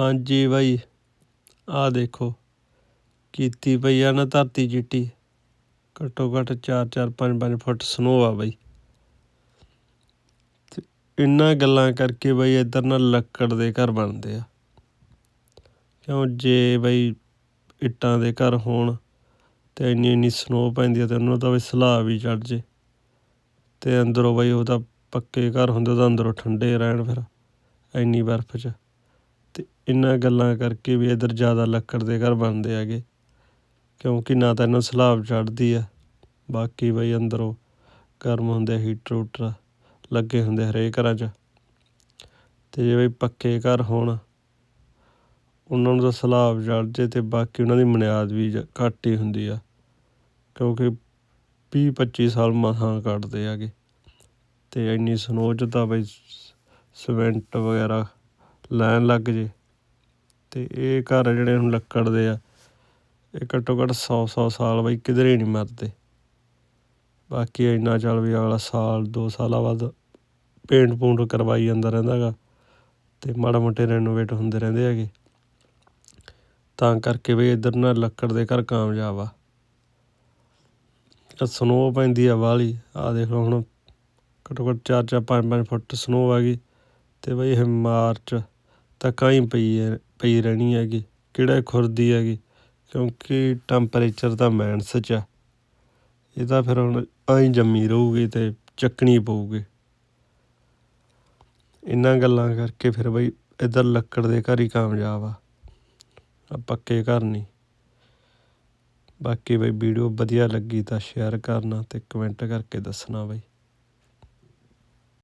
ਹਾਂਜੀ ਬਾਈ। ਆਹ ਦੇਖੋ, ਕੀਤੀ ਪਈ ਆ ਨਾ ਧਰਤੀ ਚਿੱਟੀ। ਘੱਟੋ ਘੱਟ 4-4 5-5 ਫੁੱਟ ਸਨੋ ਆ ਬਾਈ। ਤੇ ਇਹਨਾਂ ਗੱਲਾਂ ਕਰਕੇ ਬਾਈ ਇੱਧਰ ਨਾ ਲੱਕੜ ਦੇ ਘਰ ਬਣਦੇ ਆ। ਕਿਉਂ ਜੇ ਬਾਈ ਇੱਟਾਂ ਦੇ ਘਰ ਹੋਣ ਤੇ ਇੰਨੀ ਇੰਨੀ ਸਨੋ ਪੈਂਦੀ ਆ ਤੇ ਉਹਨਾਂ ਦਾ ਵੀ ਸਲਾਹ ਵੀ ਚੜ ਜੇ। ਤੇ ਅੰਦਰੋਂ ਬਾਈ ਉਹਦਾ ਪੱਕੇ ਘਰ ਹੁੰਦੇ ਤਾਂ ਅੰਦਰੋਂ ਠੰਡੇ ਰਹਿਣ ਫਿਰ, ਇੰਨੀ ਬਰਫ਼ 'ਚ। ਇਹਨਾਂ ਗੱਲਾਂ ਕਰਕੇ ਵੀ ਇੱਧਰ ਜ਼ਿਆਦਾ ਲੱਕੜ ਦੇ ਘਰ ਬਣਦੇ ਹੈਗੇ। ਕਿਉਂਕਿ ਨਾ ਤਾਂ ਇਹਨਾਂ ਸਲਾਬ ਚੜਦੀ ਆ, ਬਾਕੀ ਬਈ ਅੰਦਰੋਂ ਗਰਮ ਹੁੰਦੇ ਹੀਟਰ ਹੂਟਰ ਲੱਗੇ ਹੁੰਦੇ ਹਰੇਕ ਘਰਾਂ 'ਚ। ਅਤੇ ਜੇ ਬਈ ਪੱਕੇ ਘਰ ਹੋਣ, ਉਹਨਾਂ ਨੂੰ ਤਾਂ ਸਲਾਬ ਚੜ੍ਹ ਜੇ ਅਤੇ ਬਾਕੀ ਉਹਨਾਂ ਦੀ ਬੁਨਿਆਦ ਵੀ ਜ ਘੱਟ ਹੀ ਹੁੰਦੀ ਆ। ਕਿਉਂਕਿ ਵੀਹ ਪੱਚੀ ਸਾਲ ਮਸਾਂ ਕੱਢਦੇ ਹੈਗੇ। ਅਤੇ ਇੰਨੀ ਸਨੋ 'ਚ ਤਾਂ ਬਈ ਸੀਮੈਂਟ ਵਗੈਰਾ ਲੈਣ ਲੱਗ ਜੇ। ਅਤੇ ਇਹ ਘਰ ਜਿਹੜੇ ਹੁਣ ਲੱਕੜ ਦੇ ਆ। ਇਹ ਘੱਟੋ ਘੱਟ ਸੌ ਸੌ ਸਾਲ ਬਈ ਕਿਧਰੇ ਨਹੀਂ ਮਰਦੇ। ਬਾਕੀ ਇੰਨਾ ਚੱਲ ਵੀ ਅਗਲਾ ਸਾਲ, ਦੋ ਸਾਲਾਂ ਬਾਅਦ ਪੇਂਟ ਪੂੰਟ ਕਰਵਾਈ ਜਾਂਦਾ ਰਹਿੰਦਾ ਗਾ ਤੇ ਮਾੜਾ ਮੋਟੇ ਰੈਨੋਵੇਟ ਹੁੰਦੇ ਰਹਿੰਦੇ ਹੈਗੇ। ਤਾਂ ਕਰਕੇ ਬਈ ਇੱਧਰ ਨਾ ਲੱਕੜ ਦੇ ਘਰ ਕਾਮਯਾਬ ਆ। ਸਨੋ ਪੈਂਦੀ ਆ ਵਾਲੀ ਆ ਦੇਖ ਲਓ ਹੁਣ ਘੱਟੋ ਘੱਟ 4 4 5 5 ਫੁੱਟ ਸਨੋ ਆ ਗਈ। ਤੇ ਬਈ ਇਹ ਮਾਰਚ ਤੱਕ ਹੀ ਪਈ ਹੈ ਪਈ ਰਹਿਣੀ ਹੈਗੀ, ਕਿਹੜਾ ਖੁਰਦੀ ਹੈਗੀ, ਕਿਉਂਕਿ ਟੈਂਪਰੇਚਰ ਤਾਂ ਮਾਈਨਸ 'ਚ ਆ। ਇਹ ਤਾਂ ਫਿਰ ਹੁਣ ਐਂ ਜੰਮੀ ਰਹੂਗੀ ਅਤੇ ਚੱਕਣੀ ਪਊਗੀ। ਇਹਨਾਂ ਗੱਲਾਂ ਕਰਕੇ ਫਿਰ ਬਈ ਇੱਧਰ ਲੱਕੜ ਦੇ ਘਰ ਹੀ ਕਾਮਯਾਬ ਆ। ਪੱਕੇ ਘਰ ਨਹੀਂ ਬਾਕੀ ਬਈ ਵੀਡੀਓ ਵਧੀਆ ਲੱਗੀ ਤਾਂ ਸ਼ੇਅਰ ਕਰਨਾ ਤੇ ਕਮੈਂਟ ਕਰਕੇ ਦੱਸਣਾ ਬਈ।